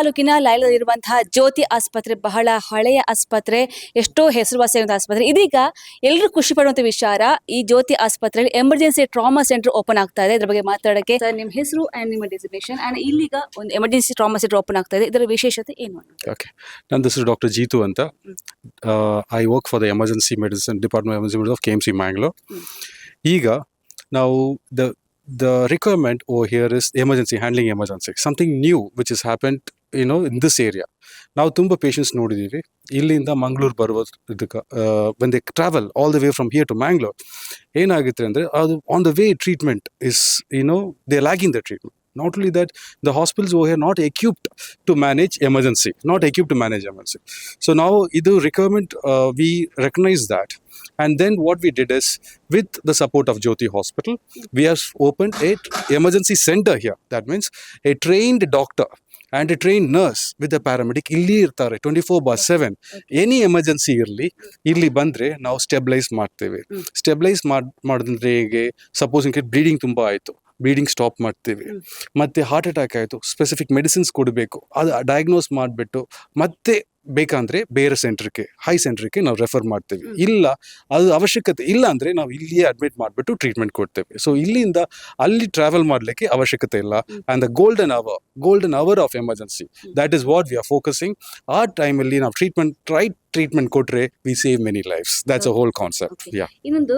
ತಾಲೂಕಿನ ಲೈಲದಲ್ಲಿರುವಂತಹ ಜ್ಯೋತಿ ಆಸ್ಪತ್ರೆ ಬಹಳ ಹಳೆಯ ಆಸ್ಪತ್ರೆ ಎಷ್ಟೋ ಹೆಸರುವಾಸಿಯಾದಂತಹ ಆಸ್ಪತ್ರೆ. ಇದೀಗ ಎಲ್ಲರೂ ಖುಷಿ ಪಡುವಂತ ವಿಚಾರ ಈ ಜ್ಯೋತಿ ಆಸ್ಪತ್ರೆಯಲ್ಲಿ ಎಮರ್ಜೆನ್ಸಿ ಟ್ರಾಮಾ ಸೆಂಟರ್ ಓಪನ್ ಆಗ್ತಾ ಇದೆ. ಇದ್ರ ಬಗ್ಗೆ ಮಾತಾಡಕ್ಕೆ ಸರ್ ನಿಮ್ಮ ಹೆಸರು ಅಂಡ್ ನಿಮ್ಮ ಡೆಸಿಗ್ನೇಷನ್ ಅಂಡ್ ಇಲ್ಲಿಗ ಒಂದು ಎಮರ್ಜೆನ್ಸಿ ಟ್ರಾಮಾ ಸೆಂಟರ್ ಓಪನ್ ಆಗ್ತಾ ಇದೆ. ಇದರ ವಿಶೇಷತೆ ಏನು ಓಕೆ. ನನ್ನ ಹೆಸರು ಡಾಕ್ಟರ್ ಜೀತು ಅಂತ. I work for the emergency medicine department emergency of K M C Mangalore ಈಗ ನಾವು the the requirement oh here is emergency handling emergency something new which is happened you know in this area ನಾವು ತುಂಬ patients ನೋಡಿದ್ದೀವಿ ಇಲ್ಲಿಂದ ಮಂಗಳೂರು ಬರುವ ಇದಕ್ಕೆ when they travel all the way from here to Mangalore ಏನಾಗುತ್ತೆ ಅಂದರೆ ಅದು on the way treatment is you know they lagging the treatment not only that the hospitals oh here not equipped to manage emergency, not equipped to manage emergency. So now the requirement uh, we recognize that, and then what we did is with the support of Jyoti Hospital, we have opened a emergency center here. That means a trained doctor and a train nurse with a paramedic ಇಲ್ಲಿ ಇರ್ತಾರೆ twenty four bar seven any emergency ಇರಲಿ ಇಲ್ಲಿ ಬಂದರೆ ನಾವು stabilise ಮಾಡ್ತೇವೆ. Stabilise ಮಾಡ್ ಮಾಡಿದ್ರೆ ಹೇಗೆ? ಸಪೋಸ್ ಇನ್ ಬ್ಲೀಡಿಂಗ್ ತುಂಬ ಆಯಿತು ಬ್ಲೀಡಿಂಗ್ ಸ್ಟಾಪ್ ಮಾಡ್ತೀವಿ. ಮತ್ತೆ ಹಾರ್ಟ್ ಅಟ್ಯಾಕ್ ಆಯಿತು ಸ್ಪೆಸಿಫಿಕ್ ಮೆಡಿಸಿನ್ಸ್ ಕೊಡಬೇಕು. ಅದು ಡಯಾಗ್ನೋಸ್ ಮಾಡಿಬಿಟ್ಟು ಮತ್ತೆ ಬೇಕಂದ್ರೆ ಬೇರೆ ಸೆಂಟ್ರಿಗೆ ಹೈ ಸೆಂಟ್ರಿಗೆ ನಾವು ರೆಫರ್ ಮಾಡ್ತೇವೆ. ಇಲ್ಲ ಅದು ಅವಶ್ಯಕತೆ ಇಲ್ಲ ಅಂದರೆ ನಾವು ಇಲ್ಲಿಯೇ ಅಡ್ಮಿಟ್ ಮಾಡಿಬಿಟ್ಟು ಟ್ರೀಟ್ಮೆಂಟ್ ಕೊಡ್ತೇವೆ. ಸೊ ಇಲ್ಲಿಂದ ಅಲ್ಲಿ ಟ್ರಾವೆಲ್ ಮಾಡಲಿಕ್ಕೆ ಅವಶ್ಯಕತೆ ಇಲ್ಲ. And the golden hour golden hour of emergency that is what we are focusing ಆ ಟೈಮಲ್ಲಿ ನಾವು ಟ್ರೀಟ್ಮೆಂಟ್ ರೈಟ್ ಟ್ರೀಟ್ಮೆಂಟ್ ಕೊಟ್ರೆ we save many lives that's a whole concept yeah ಇನ್ನೊಂದು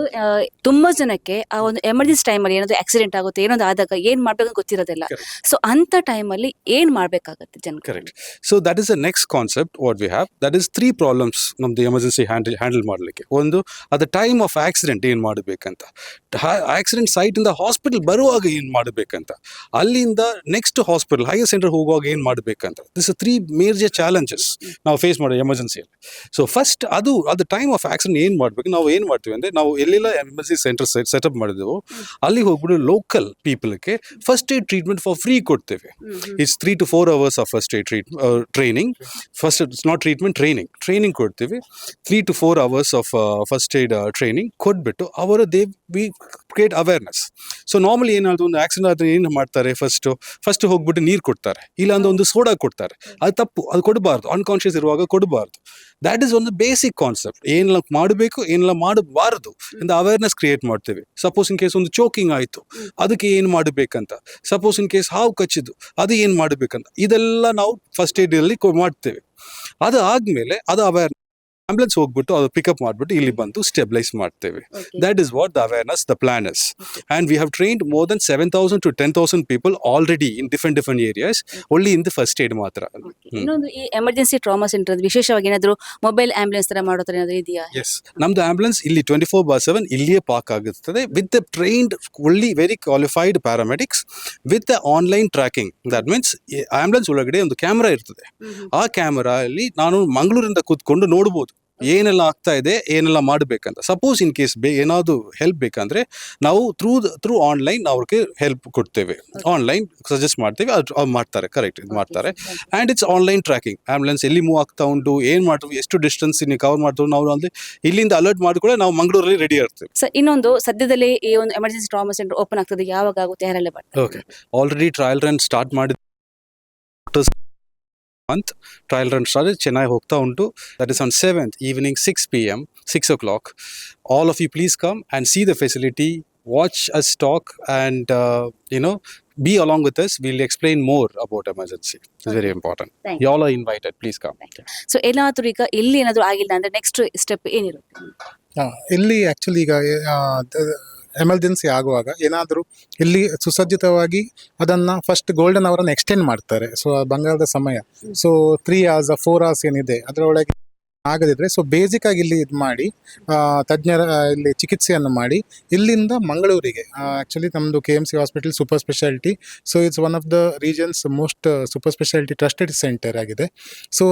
ತುಂಬಾ ಜನಕ್ಕೆ ಆ ಒಂದು ಎಮರ್ಜೆನ್ಸಿ ಟೈಮಲ್ಲಿ ಏನಾದ್ರು ಆಕ್ಸಿಡೆಂಟ್ ಆಗುತ್ತೆ ಏನೊಂದು ಆದಾಗ ಏನು ಮಾಡ್ಬೇಕು ಗೊತ್ತಿರೋದಿಲ್ಲ. ಸೊ ಅಂತ ಟೈಮಲ್ಲಿ ಏನು ಮಾಡ್ಬೇಕಾಗತ್ತೆ ಜನ correct so that is a next concept what we have that is three problems ನಮ್ದು ಎಮರ್ಜೆನ್ಸಿ ಹ್ಯಾಂಡಲ್ ಹ್ಯಾಂಡಲ್ ಮಾಡಲಿಕ್ಕೆ. ಒಂದು ಅದ ಟೈಮ್ ಆಫ್ ಆಕ್ಸಿಡೆಂಟ್ ಏನು ಮಾಡಬೇಕಂತ. ಆಕ್ಸಿಡೆಂಟ್ ಸೈಟಿಂದ ಹಾಸ್ಪಿಟಲ್ ಬರುವಾಗ ಏನು ಮಾಡಬೇಕಂತ. ಅಲ್ಲಿಂದ ನೆಕ್ಸ್ಟ್ ಹಾಸ್ಪಿಟಲ್ ಹೈಯರ್ ಸೆಂಟರ್ ಹೋಗುವಾಗ ಏನು ಮಾಡಬೇಕಂತ. ದಿಸ್ ತ್ರೀ ಮೇಜರ್ ಚಾಲೆಂಜಸ್ ನಾವು ಫೇಸ್ ಮಾಡೋ ಎಮರ್ಜೆನ್ಸಿಯಲ್ಲಿ ಸೊ ಫಸ್ಟ್ ಅದು ಅದು ಟೈಮ್ ಆಫ್ ಆಕ್ಸಿಡೆಂಟ್ ಏನು ಮಾಡಬೇಕು? ನಾವು ಏನು ಮಾಡ್ತೀವಿ ಅಂದರೆ ನಾವು ಎಲ್ಲೆಲ್ಲ ಎಮರ್ಜೆನ್ಸಿ ಸೆಂಟರ್ ಸೆಟಪ್ ಮಾಡಿದೆವು. ಅಲ್ಲಿಗೆ ಹೋಗ್ಬಿಟ್ಟು local ಪೀಪಲ್ಗೆ first aid treatment for free ಕೊಡ್ತೇವೆ. It's three to four hours of first aid treat training first it's not treatment training training ಕೊಡ್ತೀವಿ. Three to four hours of first aid training ಕೊಟ್ಬಿಟ್ಟು ಅವರು they we create awareness so normally ಏನಾದರೂ ಒಂದು accident ಆದರೆ ಏನು ಮಾಡ್ತಾರೆ first first ಹೋಗ್ಬಿಟ್ಟು ನೀರು ಕೊಡ್ತಾರೆ. ಇಲ್ಲಾಂದ್ರೆ ಒಂದು ಸೋಡಾ ಕೊಡ್ತಾರೆ. ಅದು ತಪ್ಪು. ಅದು ಕೊಡಬಾರ್ದು. ಅನ್ಕಾನ್ಷಿಯಸ್ ಇರುವಾಗ ಕೊಡಬಾರ್ದು. ದ್ಯಾಟ್ ಈಸ್ ಒಂದು ಬೇಸಿಕ್ ಕಾನ್ಸೆಪ್ಟ್ ಏನೆಲ್ಲ ಮಾಡಬೇಕು, ಏನೆಲ್ಲ ಮಾಡಬಾರ್ದು ಇಂದ ಅವೇರ್ನೆಸ್ ಕ್ರಿಯೇಟ್ ಮಾಡ್ತೇವೆ. ಸಪೋಸ್ ಇನ್ ಕೇಸ್ ಒಂದು ಚೋಕಿಂಗ್ ಆಯಿತು. ಅದಕ್ಕೆ ಏನು ಮಾಡಬೇಕಂತ? ಸಪೋಸ್ ಇನ್ ಕೇಸ್ ಹಾವು ಕಚ್ಚಿದ್ದು. ಅದು ಏನು ಮಾಡಬೇಕಂತ? ಇದೆಲ್ಲ ನಾವು ಫಸ್ಟ್ ಏಡಲ್ಲಿ ಮಾಡ್ತೇವೆ. ಅದು ಆದಮೇಲೆ ಅದು ಅವೇರ್ ಆಂಬುಲೆನ್ಸ್ ಹೋಗ್ಬಿಟ್ಟು ಅದು ಪಿಕಪ್ ಮಾಡಿಬಿಟ್ಟು ಇಲ್ಲಿ ಬಂದು ಸ್ಟೆಬಿಲೈಸ್ ಮಾಡ್ತೇವೆ. That is what the awareness the plan is and we have trained more than seven thousand to ten thousand people already in different different areas only in the first aid ಮಾತ್ರ. ಇನ್ನೊಂದು ಈ emergency trauma centre ವಿಶೇಷವಾಗಿ ಏನಾದರೂ mobile ambulance ತರ ಮಾಡೋ ಏನಾದರೂ ಏನಾದ್ರು ಇದೆಯಾ? ಎಸ್ ನಮ್ದು ಆಂಬುಲೆನ್ಸ್ ಇಲ್ಲಿ ಟ್ವೆಂಟಿ ಫೋರ್ ಬಾರ್ ಸೆವೆನ್ ಇಲ್ಲಿಯೇ ಪಾರ್ಕ್ ಆಗುತ್ತದೆ. ವಿತ್ ದ ಟ್ರೈನ್ಡ್ ಒಳ್ಳಿ very qualified paramedics with the online tracking that means ambulance ಒಳಗಡೆ ಒಂದು ಕ್ಯಾಮ್ರಾ ಇರ್ತದೆ. ಆ ಕ್ಯಾಮರಾ ಅಲ್ಲಿ ನಾನು ಮಂಗಳೂರಿಂದ ಕೂತ್ಕೊಂಡು ನೋಡ್ಬೋದು. ಏನೆಲ್ಲ ಆಗ್ತಾ ಇದೆ ಏನೆಲ್ಲ ಮಾಡಬೇಕಂತ. ಸಪೋಸ್ ಇನ್ ಕೇಸ್ ಬೇ ಏನಾದರೂ ಹೆಲ್ಪ್ ಬೇಕಂದ್ರೆ ನಾವು ಥ್ರೂ ಥ್ರೂ ಆನ್ಲೈನ್ ಅವ್ರಿಗೆ ಹೆಲ್ಪ್ ಕೊಡ್ತೇವೆ. ಆನ್ಲೈನ್ ಸಜೆಸ್ಟ್ ಮಾಡ್ತೇವೆ ಅದು ಅವ್ರು ಮಾಡ್ತಾರೆ ಕರೆಕ್ಟ್ ಇದು ಮಾಡ್ತಾರೆ. And it's online tracking ambulance ಎಲ್ಲಿ ಮೂವ್ ಆಗ್ತಾ ಉಂಟು ಏನು ಮಾಡ್ತೀವಿ ಎಷ್ಟು ಡಿಸ್ಟೆನ್ಸ್ ಇನ್ನು ಕವರ್ ಮಾಡ್ತೀವಿ ನಾವು ಅಂದರೆ ಇಲ್ಲಿಂದ ಅಲರ್ಟ್ ಮಾಡಿ ಕೂಡ ನಾವು ಮಂಗಳೂರಲ್ಲಿ ರೆಡಿ ಇರ್ತೇವೆ. ಸರ್ ಇನ್ನೊಂದು ಸದ್ಯದಲ್ಲಿ ಈ ಒಂದು ಎಮರ್ಜೆನ್ಸಿ ಟ್ರಾಮಾ ಸೆಂಟರ್ ಓಪನ್ ಆಗ್ತದೆ ಯಾವಾಗ ಆಗುತ್ತೆ ಯಾರೆಲ್ಲ okay already trial run start ಮಾಡಿ month trial run start Chennai ಹೋಗ್ತಾ ಉಂಟು that is on seventh evening six P M six o'clock all of you please come and see the facility watch a stock and you know be along with us will explain more about emergency it's very important Thank you all are invited please come so ಏನಾದರೂ ಈಗ ಇಲ್ಲಿ ಏನಾದರೂ ಆಗಿಲ್ಲ ಅಂದ್ರೆ next step ಏನಿರುತ್ತೆ? ಹಾಂ ಇಲ್ಲಿ actually ಈಗ ಎಮರ್ಜೆನ್ಸಿ ಆಗುವಾಗ ಏನಾದರೂ ಇಲ್ಲಿ ಸುಸಜ್ಜಿತವಾಗಿ ಅದನ್ನು ಫಸ್ಟ್ ಗೋಲ್ಡನ್ ಅವರನ್ನು ಎಕ್ಸ್ಟೆಂಡ್ ಮಾಡ್ತಾರೆ. ಸೊ ಬಂಗಾರದ ಸಮಯ. So three hours four hours ಏನಿದೆ, ಅದರೊಳಗೆ ಆಗದಿದ್ರೆ ಸೊ ಬೇಸಿಕ್ ಆಗಿ ಇಲ್ಲಿ ಇದು ಮಾಡಿ ತಜ್ಞರ ಇಲ್ಲಿ ಚಿಕಿತ್ಸೆಯನ್ನು ಮಾಡಿ, ಇಲ್ಲಿಂದ ಮಂಗಳೂರಿಗೆ ಆಕ್ಚುಲಿ ನಮ್ಮದು K M C hospital super speciality so it's one of the regions most super speciality trusted centre ಆಗಿದೆ. ಸೊ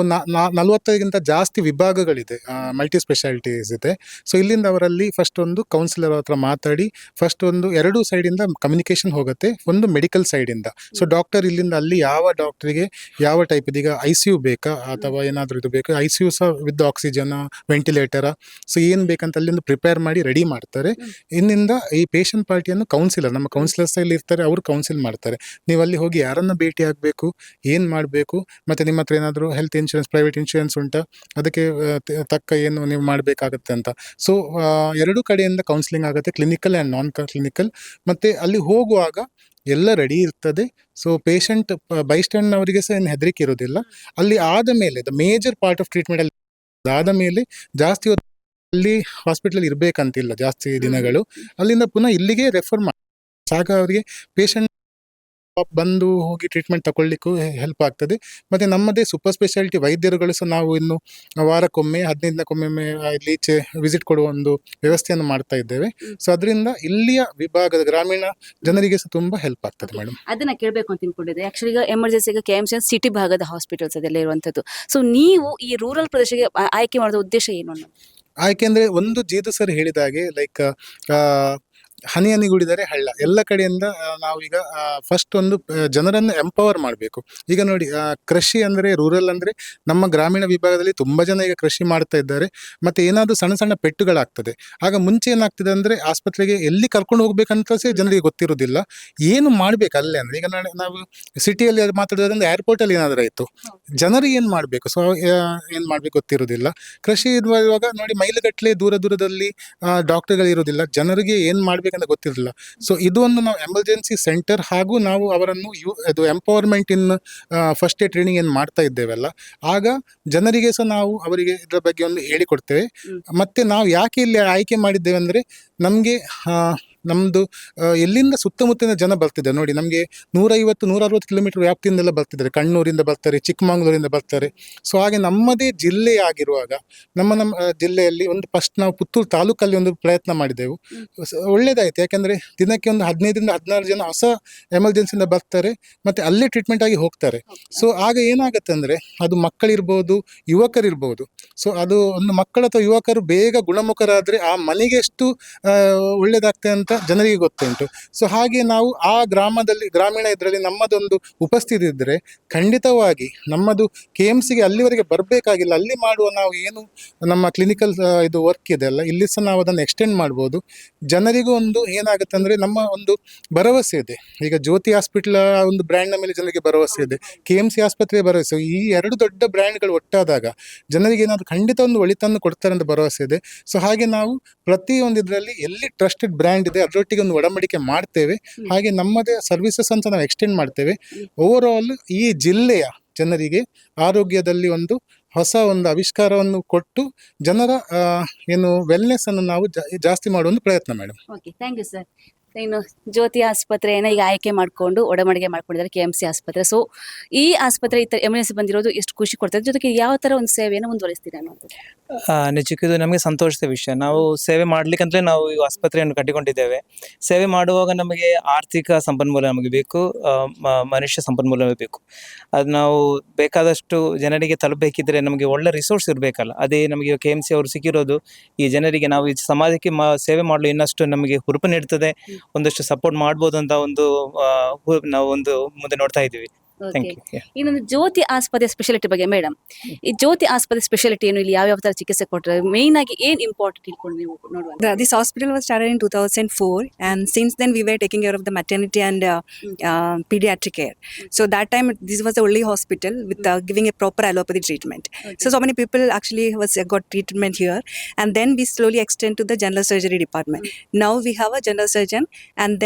ನಲವತ್ತಕ್ಕಿಂತ ಜಾಸ್ತಿ ವಿಭಾಗಗಳಿದೆ ಮಲ್ಟಿ ಸ್ಪೆಷಾಲಿಟೀಸ್ ಇದೆ. ಸೊ ಇಲ್ಲಿಂದ ಅವರಲ್ಲಿ ಫಸ್ಟ್ ಒಂದು ಕೌನ್ಸಿಲರ್ ಹತ್ರ ಮಾತಾಡಿ ಫಸ್ಟ್ ಒಂದು ಎರಡು ಸೈಡಿಂದ ಕಮ್ಯುನಿಕೇಷನ್ ಹೋಗುತ್ತೆ, ಒಂದು ಮೆಡಿಕಲ್ ಸೈಡಿಂದ ಸೊ ಡಾಕ್ಟರ್ ಇಲ್ಲಿಂದ ಅಲ್ಲಿ ಯಾವ ಡಾಕ್ಟರಿಗೆ ಯಾವ ಟೈಪ್ ಇದೀಗ ಐ ಸಿ ಯು ಬೇಕಾ, ಅಥವಾ ಏನಾದರೂ ಇದು ಬೇಕಾ ಐ ಸಿ ಯು ಸಹ with with oxygen ventilator so ಏನು ಬೇಕಂತ ಅಲ್ಲಿಂದ ಪ್ರಿಪೇರ್ ಮಾಡಿ ರೆಡಿ ಮಾಡ್ತಾರೆ. ಇನ್ನಿಂದ ಈ ಪೇಷಂಟ್ ಪಾರ್ಟಿಯನ್ನು ಕೌನ್ಸಿಲರ್ ನಮ್ಮ ಕೌನ್ಸಿಲರ್ಸ್ ಅಲ್ಲಿ ಇರ್ತಾರೆ ಅವರು ಕೌನ್ಸಿಲ್ ಮಾಡ್ತಾರೆ. ನೀವು ಅಲ್ಲಿ ಹೋಗಿ ಯಾರನ್ನ ಭೇಟಿ ಆಗಬೇಕು ಏನು ಮಾಡಬೇಕು ಮತ್ತು ನಿಮ್ಮ ಹತ್ರ ಏನಾದರೂ ಹೆಲ್ತ್ ಇನ್ಶೂರೆನ್ಸ್ ಪ್ರೈವೇಟ್ ಇನ್ಶೂರೆನ್ಸ್ ಉಂಟಾ? ಅದಕ್ಕೆ ತಕ್ಕ ಏನು ನೀವು ಮಾಡಬೇಕಾಗತ್ತೆ ಅಂತ. ಸೊ ಎರಡು ಕಡೆಯಿಂದ ಕೌನ್ಸಿಲಿಂಗ್ ಆಗುತ್ತೆ ಕ್ಲಿನಿಕಲ್ ಆ್ಯಂಡ್ ನಾನ್ ಕ್ಲಿನಿಕಲ್ ಮತ್ತು ಅಲ್ಲಿ ಹೋಗುವಾಗ ಎಲ್ಲ ರೆಡಿ ಇರ್ತದೆ. ಸೊ ಪೇಷಂಟ್ ಬೈಸ್ಟ್ಯಾಂಡ್ ಅವರಿಗೆ ಸಹ ಏನು ಹೆದರಿಕೆ ಇರೋದಿಲ್ಲ ಅಲ್ಲಿ ಆದ ಮೇಲೆ the major part of treatment ಅಲ್ಲಿ ಆದ ಮೇಲೆ ಜಾಸ್ತಿ ಹೊತ್ತು ಅಲ್ಲಿ ಹಾಸ್ಪಿಟಲ್ ಇರಬೇಕಂತಿಲ್ಲ ಜಾಸ್ತಿ ದಿನಗಳು. ಅಲ್ಲಿಂದ ಪುನಃ ಇಲ್ಲಿಗೆ ರೆಫರ್ ಮಾಡಿ ಸಾಕ ಅವರಿಗೆ ಪೇಷಂಟ್ ಬಂದು ಹೋಗಿ ಟ್ರೀಟ್ಮೆಂಟ್ ತಗೊಳ್ಳಿಕ್ಕೂ ಹೆಲ್ಪ್ ಆಗ್ತದೆ. ಮತ್ತೆ ನಮ್ಮದೇ ಸೂಪರ್ ಸ್ಪೆಷಾಲಿಟಿ ವೈದ್ಯರುಗಳು ಸಹ ನಾವು ಇನ್ನು ವಾರಕ್ಕೊಮ್ಮೆ ಹದಿನೈದಕ್ಕೊಮ್ಮೆ ಇಲ್ಲಿ ಈಚೆ ವಿಸಿಟ್ ಕೊಡುವ ಒಂದು ವ್ಯವಸ್ಥೆಯನ್ನು ಮಾಡ್ತಾ ಇದ್ದೇವೆ. ಸೊ ಅದರಿಂದ ಇಲ್ಲಿಯ ವಿಭಾಗದ ಗ್ರಾಮೀಣ ಜನರಿಗೆ ಸಹ ತುಂಬಾ ಹೆಲ್ಪ್ ಆಗ್ತದೆ ಮೇಡಮ್ ಅದನ್ನ ಕೇಳಬೇಕು ಅಂತ ತಿಳ್ಕೊಂಡಿದ್ದೆ. ಆಕ್ಚುಲಿ ಈಗ ಎಮರ್ಜೆನ್ಸಿ ಈಗ ಕೆ ಎಂ ಸಿ ಸಿಟಿ ಭಾಗದ ಹಾಸ್ಪಿಟಲ್ಸ್ ಅದೆಲ್ಲ ಇರುವಂತದ್ದು. ಸೊ ನೀವು ಈ ರೂರಲ್ ಪ್ರದೇಶಕ್ಕೆ ಆಯ್ಕೆ ಮಾಡೋದ ಉದ್ದೇಶ ಏನು ಆಯ್ಕೆ ಅಂದರೆ ಒಂದು ಜೀದು ಸರ್ ಹೇಳಿದ ಹಾಗೆ ಲೈಕ್ ಹನಿ ಹನಿಗುಡಿದರೆ ಹಳ್ಳ. ಎಲ್ಲ ಕಡೆಯಿಂದ ನಾವು ನಾವೀಗ ಫಸ್ಟ್ ಒಂದು ಜನರನ್ನು ಎಂಪವರ್ ಮಾಡಬೇಕು. ಈಗ ನೋಡಿ ಕೃಷಿ ಅಂದ್ರೆ ರೂರಲ್ ಅಂದ್ರೆ ನಮ್ಮ ಗ್ರಾಮೀಣ ವಿಭಾಗದಲ್ಲಿ ತುಂಬಾ ಜನ ಈಗ ಕೃಷಿ ಮಾಡ್ತಾ ಇದ್ದಾರೆ. ಮತ್ತೆ ಏನಾದರೂ ಸಣ್ಣ ಸಣ್ಣ ಪೆಟ್ಟುಗಳಾಗ್ತದೆ. ಆಗ ಮುಂಚೆ ಏನಾಗ್ತದೆ ಅಂದ್ರೆ ಆಸ್ಪತ್ರೆಗೆ ಎಲ್ಲಿ ಕರ್ಕೊಂಡು ಹೋಗ್ಬೇಕಂತ ಸಹ ಜನರಿಗೆ ಗೊತ್ತಿರೋದಿಲ್ಲ ಏನು ಮಾಡಬೇಕು ಅಲ್ಲೇ ಅಂದ್ರೆ. ಈಗ ನಾವು ಸಿಟಿಯಲ್ಲಿ ಮಾತಾಡೋದ್ರೆ ಏರ್ಪೋರ್ಟ್ ಅಲ್ಲಿ ಏನಾದ್ರು ಆಯಿತು. ಜನರಿಗೆ ಏನು ಮಾಡಬೇಕು? ಸೊ ಏನು ಮಾಡಬೇಕು ಗೊತ್ತಿರೋದಿಲ್ಲ ಕೃಷಿ ಇರುವಾಗ ನೋಡಿ ಮೈಲುಗಟ್ಟಲೆ ದೂರ ದೂರದಲ್ಲಿ ಡಾಕ್ಟರ್ಗಳು ಇರೋದಿಲ್ಲ ಜನರಿಗೆ ಏನ್ ಮಾಡ್ಬೇಕಂತ ಗೊತ್ತಿರಲಿಲ್ಲ. ಸೊ ಇದು ಒಂದು ನಾವು ಎಮರ್ಜೆನ್ಸಿ ಸೆಂಟರ್ ಹಾಗೂ ನಾವು ಅವರನ್ನು ಯು ಅದು empowerment in first aid training ಏನು ಮಾಡ್ತಾ ಇದ್ದೇವಲ್ಲ ಆಗ ಜನರಿಗೆ ಸಹ ನಾವು ಅವರಿಗೆ ಇದರ ಬಗ್ಗೆ ಒಂದು ಹೇಳಿಕೊಡ್ತೇವೆ. ಮತ್ತು ಮತ್ತೆ ನಾವು ಯಾಕೆ ಇಲ್ಲಿ ಆಯ್ಕೆ ಮಾಡಿದ್ದೇವೆ ಅಂದ್ರೆ ನಮಗೆ ನಮ್ದು ಆ, ಎಲ್ಲಿಂದ ಸುತ್ತಮುತ್ತಲಿನ ಜನ ಬರ್ತಿದ್ದಾರೆ. ನೋಡಿ ನಮಗೆ ನೂರೈವತ್ತು ನೂರ ಅರವತ್ತು ಕಿಲೋಮೀಟರ್ ವ್ಯಾಪ್ತಿಯಿಂದೆಲ್ಲ ಬರ್ತಿದ್ದಾರೆ. ಕಣ್ಣೂರಿಂದ ಬರ್ತಾರೆ ಚಿಕ್ಕಮಗಳೂರಿಂದ ಬರ್ತಾರೆ. ಸೊ ಹಾಗೆ ನಮ್ಮದೇ ಜಿಲ್ಲೆ ಆಗಿರುವಾಗ ನಮ್ಮ ನಮ್ಮ ಜಿಲ್ಲೆಯಲ್ಲಿ ಒಂದು ಫಸ್ಟ್ ನಾವು ಪುತ್ತೂರು ತಾಲೂಕಲ್ಲಿ ಒಂದು ಪ್ರಯತ್ನ ಮಾಡಿದೆವು. ಒಳ್ಳೇದಾಯ್ತು. ಯಾಕಂದ್ರೆ ದಿನಕ್ಕೆ ಒಂದು ಹದಿನೈದರಿಂದ ಹದಿನಾರು ಜನ ಹೊಸ ಎಮರ್ಜೆನ್ಸಿಯಿಂದ ಬರ್ತಾರೆ ಮತ್ತೆ ಅಲ್ಲೇ ಟ್ರೀಟ್ಮೆಂಟ್ ಆಗಿ ಹೋಗ್ತಾರೆ. ಸೊ ಆಗ ಏನಾಗುತ್ತೆ ಅಂದ್ರೆ ಅದು ಮಕ್ಕಳಿರ್ಬೋದು ಯುವಕರಿರ್ಬೋದು. ಸೊ ಅದು ಒಂದು ಮಕ್ಕಳ ಅಥವಾ ಯುವಕರು ಬೇಗ ಗುಣಮುಖರಾದ್ರೆ ಆ ಮನೆಗೆ ಎಷ್ಟು ಒಳ್ಳೇದಾಗ್ತದೆ ಅಂತ ಜನರಿಗೆ ಗೊತ್ತುಂಟು. ಸೊ ಹಾಗೆ ನಾವು ಆ ಗ್ರಾಮದಲ್ಲಿ, ಗ್ರಾಮೀಣ ಇದರಲ್ಲಿ ನಮ್ಮದೊಂದು ಉಪಸ್ಥಿತಿ ಇದ್ದರೆ ಖಂಡಿತವಾಗಿ ನಮ್ಮದು ಕೆ ಎಂ ಸಿಗೆ ಅಲ್ಲಿವರೆಗೆ ಬರಬೇಕಾಗಿಲ್ಲ. ಅಲ್ಲಿ ಮಾಡುವ ನಾವು ಏನು ನಮ್ಮ ಕ್ಲಿನಿಕಲ್ ಇದು ವರ್ಕ್ ಇದೆ ಅಲ್ಲ, ಇಲ್ಲಿ ಸಹ ನಾವು ಅದನ್ನು ಎಕ್ಸ್ಟೆಂಡ್ ಮಾಡ್ಬೋದು. ಜನರಿಗೂ ಒಂದು ಏನಾಗುತ್ತೆ ಅಂದರೆ ನಮ್ಮ ಒಂದು ಭರವಸೆ ಇದೆ. ಈಗ ಜ್ಯೋತಿ ಹಾಸ್ಪಿಟ್ಲ ಒಂದು ಬ್ರ್ಯಾಂಡ್ನ ಮೇಲೆ ಜನರಿಗೆ ಭರವಸೆ ಇದೆ. ಕೆ ಎಂ ಸಿ ಆಸ್ಪತ್ರೆ ಭರವಸೆ ಈ ಎರಡು ದೊಡ್ಡ ಬ್ರ್ಯಾಂಡ್ಗಳು ಒಟ್ಟಾದಾಗ ಜನರಿಗೆ ಏನಾದರೂ ಖಂಡಿತ ಒಂದು ಒಳಿತನ್ನು ಕೊಡ್ತಾರೆ ಅಂತ ಭರವಸೆ ಇದೆ. ಸೊ ಹಾಗೆ ನಾವು ಪ್ರತಿಯೊಂದು ಇದರಲ್ಲಿ ಎಲ್ಲಿ ಟ್ರಸ್ಟೆಡ್ ಬ್ರ್ಯಾಂಡ್ ಇದೆ ಅದರೊಟ್ಟಿಗೆ ಒಂದು ಒಡಂಬಡಿಕೆ ಮಾಡ್ತೇವೆ. ಹಾಗೆ ನಮ್ಮದೇ ಸರ್ವಿಸಸ್ ಅಂತ ನಾವು ಎಕ್ಸ್ಟೆಂಡ್ ಮಾಡ್ತೇವೆ. ಓವರ್ ಆಲ್ ಈ ಜಿಲ್ಲೆಯ ಜನರಿಗೆ ಆರೋಗ್ಯದಲ್ಲಿ ಒಂದು ಹೊಸ ಒಂದು ಆವಿಷ್ಕಾರವನ್ನು ಕೊಟ್ಟು ಜನರ ಏನು ವೆಲ್ನೆಸ್ ಅನ್ನು ನಾವು ಜಾಸ್ತಿ ಮಾಡುವ ಒಂದು ಪ್ರಯತ್ನ madam okay thank you sir ಇನ್ನು ಜ್ಯೋತಿ ಆಸ್ಪತ್ರೆಯನ್ನು ಈಗ ಆಯ್ಕೆ ಮಾಡಿಕೊಂಡು ಒಡಮಡಿಗೆ ಮಾಡ್ಕೊಂಡಿದ್ದಾರೆ ಕೆ ಎಂ ಸಿ ಆಸ್ಪತ್ರೆ. ಸೊ ಈ ಆಸ್ಪತ್ರೆ ಈ ಥರ ಎಮರ್ಜೆನ್ಸಿ ಬಂದಿರೋದು ಎಷ್ಟು ಖುಷಿ ಕೊಡ್ತದೆ? ಜೊತೆಗೆ ಯಾವ ಥರ ಒಂದು ಸೇವೆಯನ್ನು ಮುಂದುವರಿಸ್ತೀರಾ ಅನ್ನೋದು? ಆ, ನಿಜಕ್ಕೂ ಇದು ನಮಗೆ ಸಂತೋಷದ ವಿಷಯ. ನಾವು ಸೇವೆ ಮಾಡ್ಲಿಕ್ಕಂತಲೇ ನಾವು ಈ ಆಸ್ಪತ್ರೆಯನ್ನು ಕಟ್ಟಿಕೊಂಡಿದ್ದೇವೆ. ಸೇವೆ ಮಾಡುವಾಗ ನಮಗೆ ಆರ್ಥಿಕ ಸಂಪನ್ಮೂಲ ನಮಗೆ ಬೇಕು ಮನುಷ್ಯ ಸಂಪನ್ಮೂಲ ಬೇಕು. ಅದು ನಾವು ಬೇಕಾದಷ್ಟು ಜನರಿಗೆ ತಲುಪಬೇಕಿದ್ರೆ ನಮಗೆ ಒಳ್ಳೆ ರಿಸೋರ್ಸ್ ಇರಬೇಕಲ್ಲ. ಅದೇ ನಮಗೆ ಕೆ ಎಂ ಸಿ ಅವರು ಸಿಕ್ಕಿರೋದು ಈ ಜನರಿಗೆ ನಾವು ಈ ಸಮಾಜಕ್ಕೆ ಮ ಸೇವೆ ಮಾಡಲು ಇನ್ನಷ್ಟು ನಮಗೆ ಹುರುಪು ನೀಡ್ತದೆ. ಒಂದಷ್ಟು ಸಪೋರ್ಟ್ ಮಾಡ್ಬೋದು ಅಂತ ಒಂದು ನಾವು ಒಂದು ಮುಂದೆ ನೋಡ್ತಾ ಇದ್ದೀವಿ. ಓಕೆ ಯು ಇನ್ನೊಂದು ಜ್ಯೋತಿ ಆಸ್ಪತ್ರೆ ಸ್ಪೆಷಾಲಿಟಿ ಬಗ್ಗೆ ಮೇಡಮ್ ಈ ಜ್ಯೋತಿ ಆಸ್ಪತ್ರೆ ಸ್ಪೆಷಾಲಿಟಿ ಏನು ಇಲ್ಲಿ ಯಾವ ಯಾವ ಥರ ಚಿಕಿತ್ಸೆ ಕೊಟ್ಟರೆ ಮೇಯ್ನ್ ಆಗಿ ಏನು ಇಂಪಾರ್ಟೆಂಟ್ ಇಟ್ಕೊಂಡು ನೀವು ನೋಡುವ The, this hospital was started in 2004, and since then we were taking care of the maternity and uh, uh, pediatric care. So that time this was the only hospital with uh, giving a proper allopathy treatment. So so many people actually was uh, got treatment here, and then we slowly extend to the general surgery department. Now we have a general surgeon, and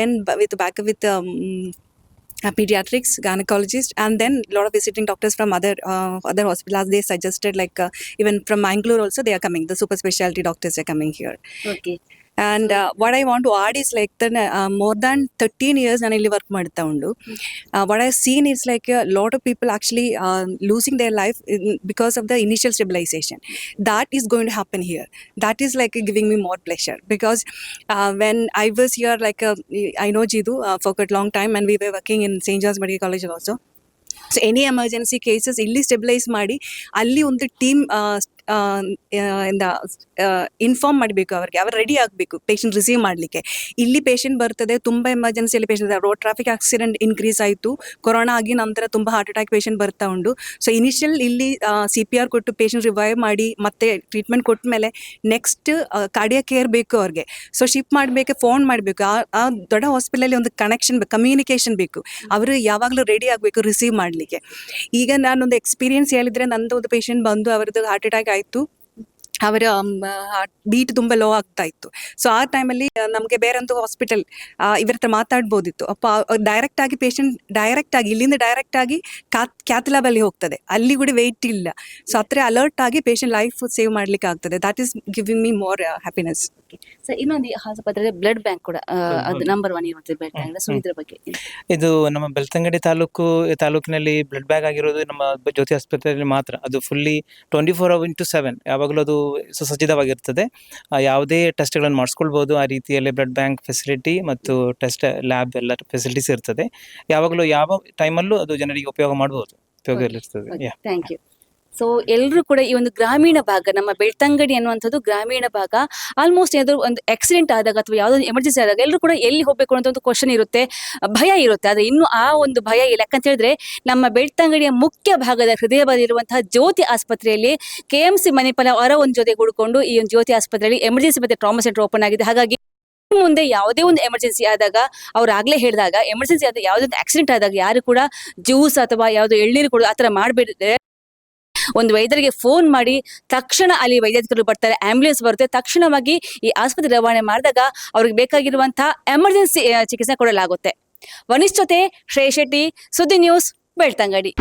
pediatrics gynecologist and then a lot of visiting doctors from other uh, other hospitals. They suggested like uh, even from mangalore also they are coming. The super specialty doctors are coming here. Okay and what I want to add is like ತನ್ನ more than thirteen years ನಾನು ಇಲ್ಲಿ work ಮಾಡ್ತಾ ಉಂಡು what I seen is like lot of people actually losing their life because of the initial stabilisation that is going to happen here that is like giving me more pleasure because when I was your like I know ಜಿದು for cut long time and we were working in Saint George Medical College also so any emergency cases ಇಲ್ಲಿ stabilise ಮಾಡಿ, ಅಲ್ಲಿ ಒಂದು team ಇಂದ inform ಮಾಡಬೇಕು ಅವ್ರಿಗೆ. ಅವ್ರು ready ಆಗಬೇಕು ಪೇಷಂಟ್ ರಿಸೀವ್ ಮಾಡಲಿಕ್ಕೆ. ಇಲ್ಲಿ ಪೇಷಂಟ್ ಬರ್ತದೆ, ತುಂಬ ಎಮರ್ಜೆನ್ಸಿಯಲ್ಲಿ patient road traffic accident increase ಆಯಿತು. ಕೊರೋನಾ ಆಗಿ ನಂತರ ತುಂಬ ಹಾರ್ಟ್ ಅಟ್ಯಾಕ್ ಪೇಷಂಟ್ ಬರ್ತಾ ಉಂಟು. ಸೊ ಇನಿಷಿಯಲ್ ಇಲ್ಲಿ ಸಿ ಪಿ ಆರ್ ಕೊಟ್ಟು ಪೇಷಂಟ್ ರಿವೈವ್ ಮಾಡಿ, ಮತ್ತೆ ಟ್ರೀಟ್ಮೆಂಟ್ ಕೊಟ್ಟ ಮೇಲೆ ನೆಕ್ಸ್ಟ್ ಕಾರ್ಡಿಯಾ ಕೇರ್ ಬೇಕು ಅವ್ರಿಗೆ. ಸೊ ಶಿಫ್ಟ್ ಮಾಡಬೇಕು ಫೋನ್ ಮಾಡಬೇಕು. ಆ ದೊಡ್ಡ ಹಾಸ್ಪಿಟಲಲ್ಲಿ ಒಂದು ಕನೆಕ್ಷನ್ ಬೇಕು ಕಮ್ಯುನಿಕೇಷನ್ ಬೇಕು. ಅವರು ಯಾವಾಗಲೂ ರೆಡಿ ಆಗಬೇಕು ರಿಸೀವ್ ಮಾಡಲಿಕ್ಕೆ. ಈಗ ನಾನೊಂದು ಎಕ್ಸ್ಪೀರಿಯನ್ಸ್ ಹೇಳಿದ್ರೆ ನಂದು ಒಂದು ಪೇಷಂಟ್ ಬಂದು, ಅವ್ರದ್ದು ಹಾರ್ಟ್ ಅಟ್ಯಾಕ್ ಆಯಿತು. ಅವರ ಬೀಟ್ ತುಂಬ ಲೋ ಆಗ್ತಾ ಇತ್ತು. ಸೊ ಆ ಟೈಮಲ್ಲಿ ನಮಗೆ ಬೇರೊಂದು ಹಾಸ್ಪಿಟಲ್ ಇವ್ರ ಹತ್ರ ಮಾತಾಡ್ಬೋದಿತ್ತು. ಅಪ್ಪ ಡೈರೆಕ್ಟ್ ಆಗಿ ಪೇಷಂಟ್ ಡೈರೆಕ್ಟ್ ಆಗಿ ಇಲ್ಲಿಂದ ಡೈರೆಕ್ಟ್ ಆಗಿ ಕ್ಯಾತ್ ಲ್ಯಾಬ್ ಅಲ್ಲಿ ಹೋಗ್ತದೆ. ಅಲ್ಲಿ ಕೂಡ ವೆಯ್ಟ್ ಇಲ್ಲ. ಸೊ ಅತ್ರ ಅಲರ್ಟ್ ಆಗಿ ಪೇಷಂಟ್ ಲೈಫ್ ಸೇವ್ ಮಾಡ್ಲಿಕ್ಕೆ ಆಗ್ತದೆ. That is giving me more happiness sir ಇನ್ನೊಂದು ಈ ಆಸ್ಪತ್ರೆ ಬ್ಲಡ್ ಬ್ಯಾಂಕ್ ಕೂಡ ಅದು ನಂಬರ್ ಒನ್ ಇರುತ್ತೆ ಬ್ಲಡ್ ಬ್ಯಾಂಕ್ ಸೊ ಇದ್ರ ಬಗ್ಗೆ ಇದು ನಮ್ಮ ಬೆಳ್ತಂಗಡಿ ತಾಲೂಕು ತಾಲೂಕಿನಲ್ಲಿ ಬ್ಲಡ್ ಬ್ಯಾಂಕ್ ಆಗಿರೋದು ನಮ್ಮ ಜ್ಯೋತಿ ಆಸ್ಪತ್ರೆಯಲ್ಲಿ ಮಾತ್ರ. ಅದು fully twenty four hour into seven ಯಾವಾಗಲೂ ಅದು ಸುಸಜ್ಜಿತವಾಗಿರ್ತದೆ. ಯಾವುದೇ ಟೆಸ್ಟ್ಗಳನ್ನು ಮಾಡಿಸ್ಕೊಳ್ಬೋದು. ಆ ರೀತಿಯಲ್ಲಿ ಬ್ಲಡ್ ಬ್ಯಾಂಕ್ ಫೆಸಿಲಿಟಿ ಮತ್ತು ಟೆಸ್ಟ್ ಲ್ಯಾಬ್ ಎಲ್ಲ ಫೆಸಿಲಿಟೀಸ್ ಇರ್ತದೆ. ಯಾವಾಗಲೂ ಯಾವ ಟೈಮಲ್ಲೂ ಅದು ಜನರಿಗೆ ಉಪಯೋಗ ಮಾಡ್ಬೋದು. ಉಪಯೋಗ ಇರ್ತದೆ ಥ್ಯಾಂಕ್ ಯು ಸೊ ಎಲ್ಲರೂ ಕೂಡ ಈ ಒಂದು ಗ್ರಾಮೀಣ ಭಾಗ, ನಮ್ಮ ಬೆಳ್ತಂಗಡಿ ಅನ್ನುವಂಥದ್ದು ಗ್ರಾಮೀಣ ಭಾಗ ಆಲ್ಮೋಸ್ಟ್ ಏನಾದರೂ ಒಂದು ಆಕ್ಸಿಡೆಂಟ್ ಆದಾಗ ಅಥವಾ ಯಾವುದೋ ಎಮರ್ಜೆನ್ಸಿ ಆದಾಗ ಎಲ್ಲರೂ ಕೂಡ ಎಲ್ಲಿ ಹೋಗಬೇಕು ಅನ್ನೋ ಒಂದು ಕ್ವಶನ್ ಇರುತ್ತೆ, ಭಯ ಇರುತ್ತೆ. ಆದರೆ ಇನ್ನು ಆ ಒಂದು ಭಯ ಇಲ್ಲ. ಯಾಕಂತ ಹೇಳಿದ್ರೆ, ನಮ್ಮ ಬೆಳ್ತಂಗಡಿಯ ಮುಖ್ಯ ಭಾಗದ ಹೃದಯ ಬದಿರುವಂತಹ ಜ್ಯೋತಿ ಆಸ್ಪತ್ರೆಯಲ್ಲಿ ಕೆ ಎಂ ಸಿ ಮಣಿಪಾಲ ಅವರ ಒಂದು ಜೊತೆ ಕೂಡಿಕೊಂಡು ಈ ಒಂದು ಜ್ಯೋತಿ ಆಸ್ಪತ್ರೆಯಲ್ಲಿ ಎಮರ್ಜೆನ್ಸಿ ಮತ್ತೆ ಟ್ರಾಮಾ ಸೆಂಟರ್ ಓಪನ್ ಆಗಿದೆ. ಹಾಗಾಗಿ ಮುಂದೆ ಯಾವುದೇ ಒಂದು ಎಮರ್ಜೆನ್ಸಿ ಆದಾಗ, ಅವ್ರು ಆಗ್ಲೇ ಹೇಳಿದಾಗ ಎಮರ್ಜೆನ್ಸಿ ಆದ ಯಾವುದೇ ಒಂದು ಆಕ್ಸಿಡೆಂಟ್ ಆದಾಗ ಯಾರು ಕೂಡ ಜ್ಯೂಸ್ ಅಥವಾ ಯಾವುದೋ ಎಳ್ನೀರು ಕೊಡೋದು ಆ ಥರ ಮಾಡಬೇಡಿದ್ರೆ ಒಂದು ವೈದ್ಯರಿಗೆ ಫೋನ್ ಮಾಡಿ ತಕ್ಷಣ ಅಲ್ಲಿ ವೈದ್ಯಾಧಿಕಾರಿಗಳು ಬರ್ತಾರೆ ಆಂಬ್ಯುಲೆನ್ಸ್ ಬರುತ್ತೆ. ತಕ್ಷಣವಾಗಿ ಈ ಆಸ್ಪತ್ರೆ ರವಾನೆ ಮಾಡಿದಾಗ ಅವ್ರಿಗೆ ಬೇಕಾಗಿರುವಂತಹ ಎಮರ್ಜೆನ್ಸಿ ಚಿಕಿತ್ಸೆ ಕೊಡಲಾಗುತ್ತೆ. ವನಿಷ್ಠತೆ ಶ್ರೇಯ್ ಶೆಟ್ಟಿ, ಸುದ್ದಿ ನ್ಯೂಸ್ ಬೆಳ್ತಂಗಡಿ.